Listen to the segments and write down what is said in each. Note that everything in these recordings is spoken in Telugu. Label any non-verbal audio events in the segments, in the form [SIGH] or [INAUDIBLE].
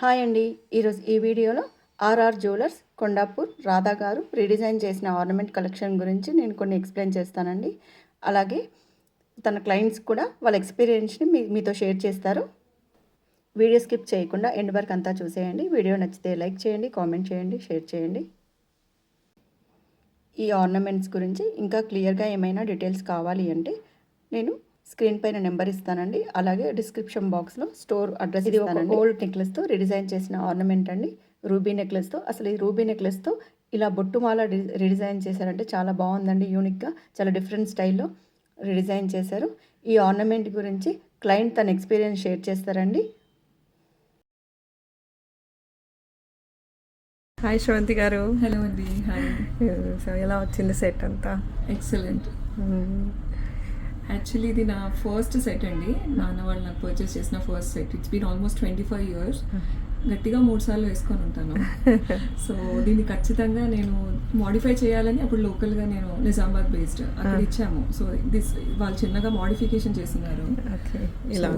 హాయ్ అండి. ఈరోజు ఈ వీడియోలో ఆర్ఆర్ జ్యువెలర్స్ కొండాపూర్ రాధా గారు రీడిజైన్ చేసిన ఆర్నమెంట్ కలెక్షన్ గురించి నేను కొన్ని ఎక్స్ప్లెయిన్ చేస్తానండి. అలాగే తన క్లయింట్స్ కూడా వాళ్ళ ఎక్స్పీరియన్స్ని మీ మీతో షేర్ చేస్తారు. వీడియో స్కిప్ చేయకుండా ఎండ్ వరకు అంతా చూసేయండి. వీడియో నచ్చితే లైక్ చేయండి కామెంట్ చేయండి షేర్ చేయండి. ఈ ఆర్నమెంట్స్ గురించి ఇంకా క్లియర్గా ఏమైనా డీటెయిల్స్ కావాలి అంటే నేను స్క్రీన్ పైన నెంబర్ ఇస్తానండి. అలాగే డిస్క్రిప్షన్ బాక్స్లో స్టోర్ అడ్రస్ ఇది ఒక గోల్డ్ నెక్లెస్తో రిడిజైన్ చేసిన ఆర్నమెంట్ అండి. రూబీ నెక్లెస్తో అసలు ఈ రూబీ నెక్లెస్తో ఇలా బొట్టుమాల డి- రిడిజైన్ చేశారంటే చాలా బాగుందండి యూనిక్గా చాలా డిఫరెంట్ స్టైల్లో రిడిజైన్ చేశారు. ఈ ఆర్నమెంట్ గురించి క్లయింట్ తన ఎక్స్పీరియన్స్ షేర్ చేస్తారండి. హాయ్ శ్రవంతి గారు. హలో అండి హాయ్ సో ఎలా వచ్చింది సెట్ అంతా? ఎక్సలెంట్ యాక్చువల్లీ ఇది నా ఫస్ట్ సెట్ అండి. నాన్న వాళ్ళు నాకు పర్చేస్ చేసిన first set it's been almost twenty five years గట్టిగా మూడు సార్లు వేసుకొని ఉంటాను. సో దీన్ని ఖచ్చితంగా నేను మోడిఫై చేయాలని అప్పుడు లోకల్గా నేను నిజామాబాద్ బేస్డ్ అక్కడ ఇచ్చాము. సో దిస్ వాళ్ళు చిన్నగా మోడిఫికేషన్ చేస్తున్నారు. ఇలా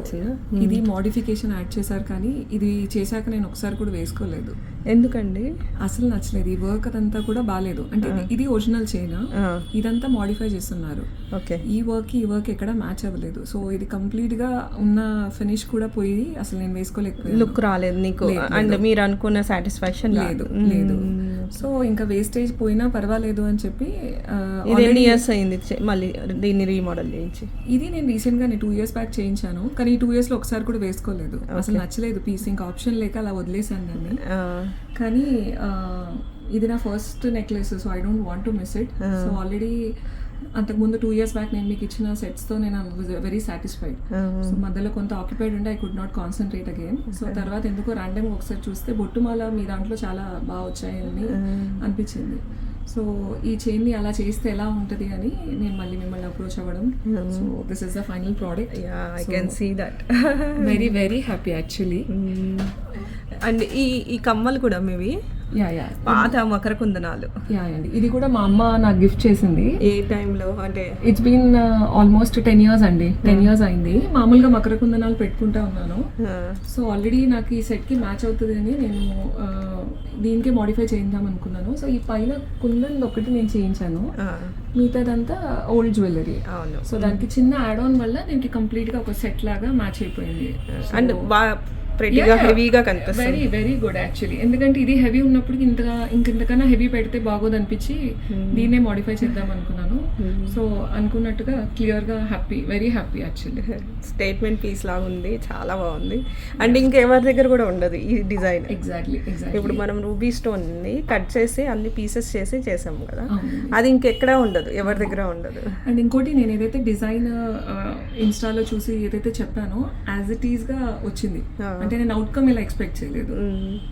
ఇది మోడిఫికేషన్ యాడ్ చేశారు కానీ ఇది చేశాక నేను ఒకసారి కూడా వేసుకోలేదు. ఎందుకండి? అసలు నచ్చలేదు. ఈ వర్క్ అదంతా కూడా బాగాలేదు అంటే ఇది- ఒరిజినల్ చైనా ఇదంతా మోడిఫై చేస్తున్నారు. ఓకే. ఈ వర్క్ ఈ వర్క్ ఎక్కడ మ్యాచ్ అవ్వలేదు. సో ఇది కంప్లీట్గా ఉన్న ఫినిష్ కూడా పోయి అసలు నేను వేసుకోలేకపోయాను. లుక్ రాలేదు నీకు. అండ్. మీరు అనుకున్న సాటిస్ఫాక్షన్ లేదు. లేదు సో ఇంకా వేస్టేజ్ పోయినా పర్వాలేదు అని చెప్పి ఇది ఎన్ని ఇయర్స్ అయింది? మళ్ళీ దీన్ని రీమోడల్ చేయించి. ఇది నేను రీసెంట్గా నేను టూ ఇయర్స్ బ్యాక్ చేయించాను. కానీ ఈ టూ ఇయర్స్లో ఒకసారి కూడా వేసుకోలేదు. అసలు నచ్చలేదు. పీస్ ఇంకా ఆప్షన్ లేక అలా వదిలేసాను దాన్ని. కానీ ఇది నా first necklace so I don't want to miss it so already అంతకుముందు టూ ఇయర్స్ బ్యాక్ నేను మీకు ఇచ్చిన సెట్స్తో నేను వెరీ సాటిస్ఫైడ్ సో మధ్యలో కొంత ఆక్యుపైడ్ ఉంటే I could not concentrate again so తర్వాత ఎందుకో ర్యాండమ్ ఒకసారి చూస్తే బొట్టుమాల మీ దాంట్లో చాలా బాగా వచ్చాయని అనిపించింది. సో ఈ చైన్ని అలా చేస్తే ఎలా ఉంటుంది అని నేను మళ్ళీ మిమ్మల్ని అప్రోచ్ అవ్వడం. So this is the final product yeah I can see that very very happy actually and ఈ ఈ కమ్మలు కూడా యా పాత మకర కుందనాలు. యా అండి ఇది కూడా మా అమ్మ నాకు గిఫ్ట్ చేసింది. ఏ టైంలో? అంటే it's been almost ten years అండి. టెన్ ఇయర్స్ అయింది. మామూలుగా మకర కుందనాలు పెట్టుకుంటా ఉన్నాను. సో ఆల్రెడీ నాకు ఈ సెట్కి మ్యాచ్ అవుతుంది అని నేను దీనికే మాడిఫై చేద్దాం అనుకున్నాను. సో ఈ పైన కుందన్ ఒకటి నేను చేయించాను. మిగతాదంతా ఓల్డ్ జ్యువెలరీ అవును. సో దానికి చిన్న యాడ్ ఆన్ వల్ల దీనికి కంప్లీట్గా ఒక సెట్ లాగా మ్యాచ్ అయిపోయింది. అండ్ ప్రెటీగా హెవీగా కనిపిస్తుంది. వెరీ వెరీ గుడ్ యాక్చువల్లీ ఎందుకంటే ఇది హెవీ ఉన్నప్పుడు ఇంతగా ఇంకెంతకన్నా హెవీ పెడితే బాగోదు అనిపించి దీన్నే మాడిఫై చేద్దాం అనుకున్నాను. సో అనుకున్నట్టుగా క్లియర్గా happy very happy actually statement piece లాగా ఉంది చాలా బాగుంది. అండ్ ఇంకెవరి దగ్గర కూడా ఉండదు ఈ డిజైన్ ఎగ్జాక్ట్లీ ఎగ్జాక్ట్లీ ఇప్పుడు మనం రూబీ స్టోన్ కట్ చేసి అన్ని పీసెస్ చేసి చేసాము కదా. అది ఇంకెక్కడా ఉండదు ఎవరి దగ్గర ఉండదు. అండ్ ఇంకోటి నేను ఏదైతే డిజైన్ ఇన్స్టాలో చూసి ఏదైతే చెప్పానో యాజ్ ఇట్ ఈస్గా వచ్చింది. అంటే నేను అవుట్కమ్ ఇలా ఎక్స్పెక్ట్ చేయలేదు.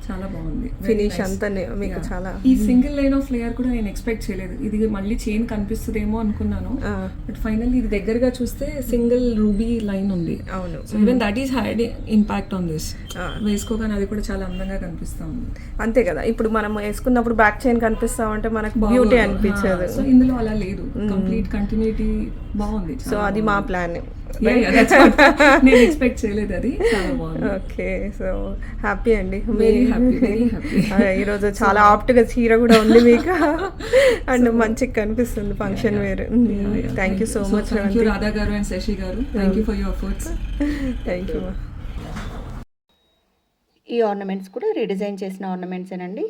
చాలా బాగుంది. ఫినిష్. అంతా మీకు. చాలా. ఈ సింగిల్ లైన్ ఆఫ్ లేయర్ కూడా నేను ఎక్స్పెక్ట్ చేయలేదు. ఇది మళ్ళీ చైన్ కనిపిస్తుందేమో అనుకున్నాను. బట్ ఫైనల్ ఇది దగ్గరగా చూస్తే సింగిల్ రూబీ లైన్ ఉంది. అవును. Even that is had impact on this. వేసుకోగానే అది కూడా చాలా అందంగా కనిపిస్తా ఉంది. అంతే కదా. ఇప్పుడు మనం వేసుకున్నప్పుడు బ్యాక్ చైన్ కనిపిస్తా ఉంటే మనకు బ్యూటీ అనిపించదు. సో ఇందులో అలా లేదు. కంప్లీట్ కంటిన్యూటీ బాగుంది. సో అది మా ప్లాన్ నేను ఎక్స్పెక్ట్ చేయలేదు అది. ఓకే సో హ్యాపీ అండి. [LAUGHS] ఈరోజు చాలా ఆప్ట్గా చీర కూడా ఉంది మీకు. [LAUGHS] అండ్ మంచిగా కనిపిస్తుంది function wear. Thank you so much thank you Radha garu and Sasi garu thank you for your efforts thank you ఈ ఆర్నమెంట్స్ కూడా రీడిజైన్ చేసిన ఆర్నమెంట్సేనండి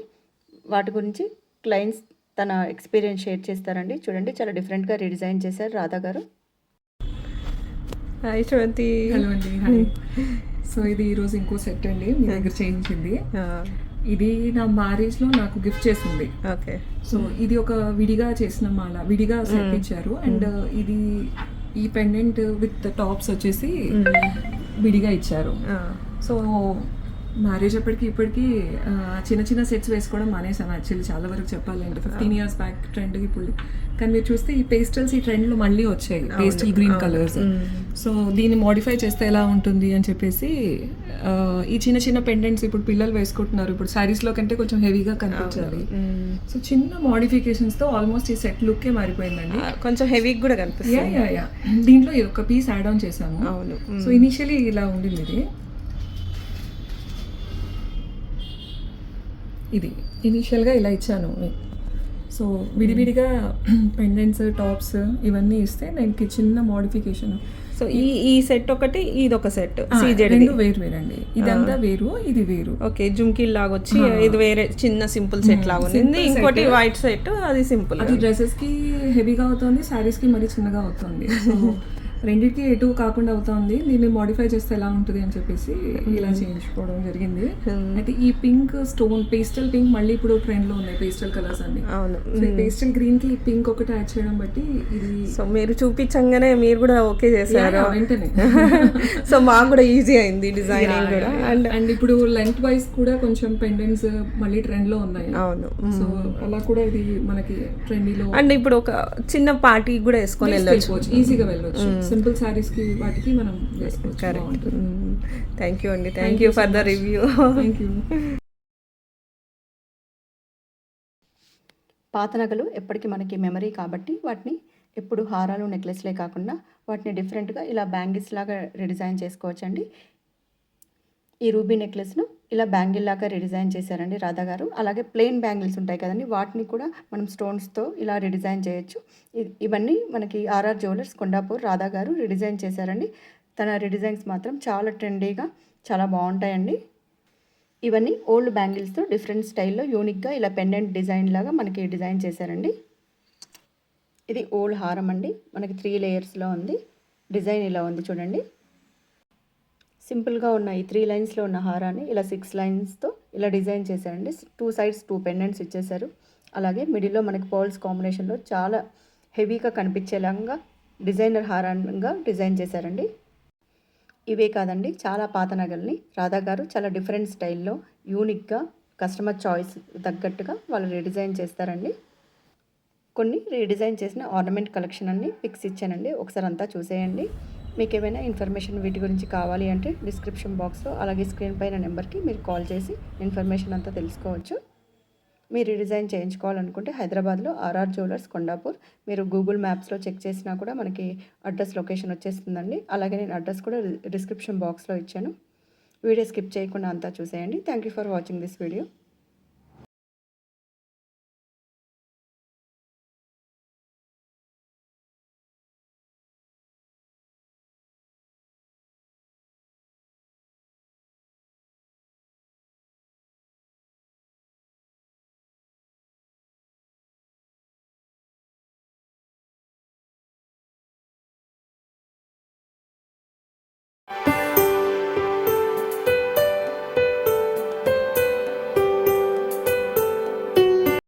వాటి గురించి క్లయింట్స్ తన ఎక్స్పీరియన్స్ షేర్ చేస్తారండి. చూడండి చాలా డిఫరెంట్గా రీడిజైన్ చేశారు రాధా గారు. హాయ్ శ్రవంతి. హలో అండి హాయ్ సో ఇది ఈరోజు ఇంకో సెట్ అండి మీ దగ్గర చేయించింది. ఇది నా మ్యారేజ్లో నాకు గిఫ్ట్ చేసింది. ఓకే. సో ఇది ఒక విడిగా చేసిన మాల విడిగా సెట్ ఇచ్చారు. అండ్ ఇది ఈ పెండెంట్ విత్ టాప్స్ వచ్చేసి విడిగా ఇచ్చారు. సో మ్యారేజ్ అప్పటికి ఇప్పటికి చిన్న చిన్న సెట్స్ వేసుకోవడం మానేసాను యాక్చువల్లీ చాలా వరకు చెప్పాలంటే ఫిఫ్టీన్ ఇయర్స్ బ్యాక్ ట్రెండ్ ఇప్పుడు. కానీ మీరు చూస్తే ఈ పేస్టల్స్ ఈ ట్రెండ్లో మళ్ళీ వచ్చాయి పేస్టల్ గ్రీన్ కలర్స్ సో దీన్ని మోడిఫై చేస్తే ఎలా ఉంటుంది అని చెప్పేసి ఈ చిన్న చిన్న పెండెంట్స్ ఇప్పుడు పిల్లలు వేసుకుంటున్నారు. ఇప్పుడు శారీస్లో కంటే కొంచెం హెవీగా కనిపించాలి. సో చిన్న మోడిఫికేషన్స్తో ఆల్మోస్ట్ ఈ సెట్ లుక్కే మారిపోయిందండి. కొంచెం హెవీగా కూడా కనిపిస్తుంది. దీంట్లో ఒక పీస్ యాడ్ ఆన్ చేసాము అవును. సో ఇనిషియలీ ఇలా ఉండింది ఇది. ఇది ఇనీషియల్గా ఇలా ఇచ్చాను. సో విడివిడిగా పెండెంట్స్ టాప్స్ ఇవన్నీ ఇస్తే దానికి చిన్న మోడిఫికేషన్. సో ఈ ఈ సెట్ ఒకటి ఇది ఒక సెట్ రెండు వేరు వేరండి. ఇదంతా వేరు ఇది వేరు. ఓకే జుమ్కీ లాగా వచ్చి ఇది వేరే చిన్న సింపుల్ సెట్ లాగా ఉంది ఇంకోటి వైట్ సెట్ అది సింపుల్. అది డ్రెస్సెస్కి హెవీగా అవుతుంది శారీస్కి మరీ చిన్నగా అవుతుంది. [LAUGHS] సో రెండింటికి ఎటు కాకుండా అవుతుంది. దీన్ని మోడిఫై చేస్తే ఎలా ఉంటుంది అని చెప్పేసి ఇలా చేయించుకోవడం జరిగింది. అయితే ఈ పింక్ స్టోన్ పేస్టల్ పింక్ మళ్ళీ ఇప్పుడు ట్రెండ్లో ఉన్నాయి పేస్టల్ కలర్స్ అన్ని. అవును. పేస్టల్ గ్రీన్కి పింక్ ఒకటి యాడ్ చేయడం బట్టి ఇది సో మీరు చూపించంగానే మీరు కూడా ఓకే చేశారు. వెంటనే. [LAUGHS] సో మాకు కూడా ఈజీ అయింది డిజైనింగ్ కూడా. అండ్ అండ్ ఇప్పుడు లెంత్ వైజ్ కూడా కొంచెం పెండెంట్స్ మళ్ళీ ట్రెండ్లో ఉన్నాయి. అవును. సో అలా కూడా ఇది మనకి ట్రెండీలో అండ్ ఇప్పుడు ఒక చిన్న పార్టీ కూడా వేసుకొని వెళ్ళొచ్చు. ఈజీగా వెళ్ళొచ్చు. సింపుల్ సారీస్కి వాటికి మనం కరెక్ట్ థ్యాంక్ యూ అండి. Thank you for the review thank you పాత నగలు ఎప్పటికీ మనకి మెమరీ కాబట్టి వాటిని ఎప్పుడు హారాలు నెక్లెస్లే కాకుండా వాటిని డిఫరెంట్గా ఇలా బ్యాంగిల్స్ లాగా రిడిజైన్ చేసుకోవచ్చండి. ఈ రూబీ నెక్లెస్ను ఇలా బ్యాంగిల్ లాగా రిడిజైన్ చేశారండి రాధా గారు. అలాగే ప్లెయిన్ బ్యాంగిల్స్ ఉంటాయి కదండి వాటిని కూడా మనం స్టోన్స్తో ఇలా రిడిజైన్ చేయొచ్చు. ఇవన్నీ మనకి ఆర్ఆర్ జ్యువెలర్స్ కొండాపూర్ రాధా గారు రిడిజైన్ చేశారండి. తన రిడిజైన్స్ మాత్రం చాలా ట్రెండీగా చాలా బాగుంటాయండి. ఇవన్నీ ఓల్డ్ బ్యాంగిల్స్తో డిఫరెంట్ స్టైల్లో యూనిక్గా ఇలా పెండెంట్ డిజైన్ లాగా మనకి డిజైన్ చేశారండి. ఇది ఓల్డ్ హారం అండి మనకి త్రీ లేయర్స్లో ఉంది డిజైన్ ఇలా ఉంది చూడండి. సింపుల్గా ఉన్న ఈ త్రీ లైన్స్లో ఉన్న హారాన్ని ఇలా సిక్స్ లైన్స్తో ఇలా డిజైన్ చేశారండి. టూ సైడ్స్ టూ పెండెంట్స్ ఇచ్చేశారు. అలాగే మిడిల్లో మనకి పర్ల్స్ కాంబినేషన్లో చాలా హెవీగా కనిపించేలాగా డిజైనర్ హారంగా డిజైన్ చేశారండి. ఇవే కాదండి చాలా పాత నగల్ని. రాధా గారు చాలా డిఫరెంట్ స్టైల్లో యూనిక్గా కస్టమర్ చాయిస్ తగ్గట్టుగా వాళ్ళు రీడిజైన్ చేస్తారండి. కొన్ని రీడిజైన్ చేసిన ఆర్నమెంట్ కలెక్షన్ అన్ని పిక్స్ ఇచ్చానండి. ఒకసారి అంతా చూసేయండి. మీకు ఏమైనా ఇన్ఫర్మేషన్ వీటి గురించి కావాలి అంటే డిస్క్రిప్షన్ బాక్స్లో అలాగే స్క్రీన్ పైన నెంబర్కి మీరు కాల్ చేసి ఇన్ఫర్మేషన్ అంతా తెలుసుకోవచ్చు. మీరు డిజైన్ చేయించుకోవాలనుకుంటే హైదరాబాద్లో ఆర్ఆర్ జ్యువెలర్స్ కొండాపూర్. మీరు గూగుల్ మ్యాప్స్లో చెక్ చేసినా కూడా మనకి అడ్రస్ లొకేషన్ వచ్చేస్తుందండి. అలాగే నేను అడ్రస్ కూడా డిస్క్రిప్షన్ బాక్స్లో ఇచ్చాను. వీడియో స్కిప్ చేయకుండా అంతా చూసేయండి. Thank you for watching this video.